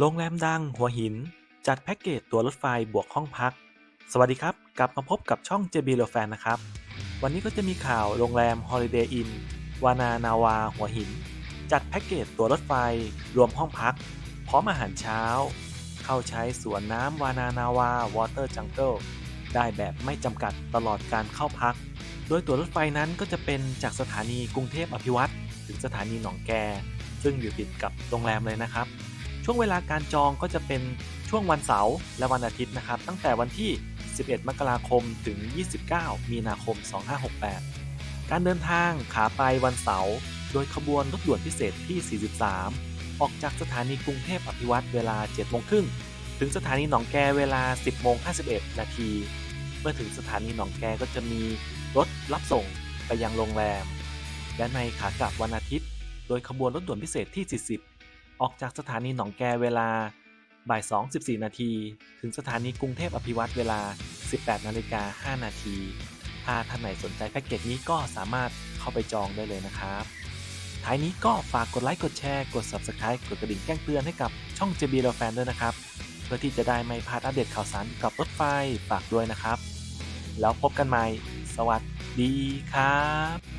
โรงแรมดังหัวหิน จัดแพ็กเกจตั๋วรถไฟบวกห้องพัก สวัสดีครับ กลับมาพบกับช่อง JB r e f a n นะครับ วันนี้ก็จะมีข่าวโรงแรม Holiday Inn วานานาวา หัวหิน จัดแพ็กเกจตั๋วรถไฟ รวมห้องพัก พร้อมอาหารเช้า เข้าใช้สวนน้ำวานานาวาวอเตอร์จังเกิลได้แบบไม่จำกัดตลอดการเข้าพัก โดยตั๋วรถไฟนั้นก็จะเป็นจากสถานีกรุงเทพอภิวัตรถึงสถานีหนองแก ซึ่งอยู่ติดกับโรงแรมเลยนะครับ ช่วงเวลาการจองก็จะเป็นช่วงวันเสาร์และวันอาทิตย์นะครับ ตั้งแต่วันที่ 11 มกราคมถึง 29 มีนาคม 2568 การเดินทางขาไปวันเสาร์โดยขบวนรถด่วนพิเศษที่ 43 ออกจากสถานีกรุงเทพอภิวัตรเวลา 7 โมงครึ่ง ถึงสถานีหนองแกเวลา 10 โมง 51 นาที เมื่อถึงสถานีหนองแกก็จะมีรถรับส่งไปยังโรงแรม และในขากลับวันอาทิตย์ โดยขบวนรถด่วนพิเศษที่ 40 ออกจากสถานีหนองแกเวลาบ่าย 2 14 นาที ถึงสถานีกรุงเทพอภิวัตรเวลา 18 นาฬิกา 5 นาที ถ้าท่านไหนสนใจแพ็กเกจนี้ก็สามารถเข้าไปจองได้เลยนะครับ ท้ายนี้ก็ฝากกดไลค์กดแชร์ กด Subscribe กดกระดิ่งแจ้งเตือนให้กับช่อง JB r e f a n ด้วยนะครับ เพื่อที่จะได้ไม่พลาดอัปเดตข่าวสารเกี่ยวกับรถไฟฝากด้วยนะครับ แล้วพบกันใหม่ สวัสดีครับ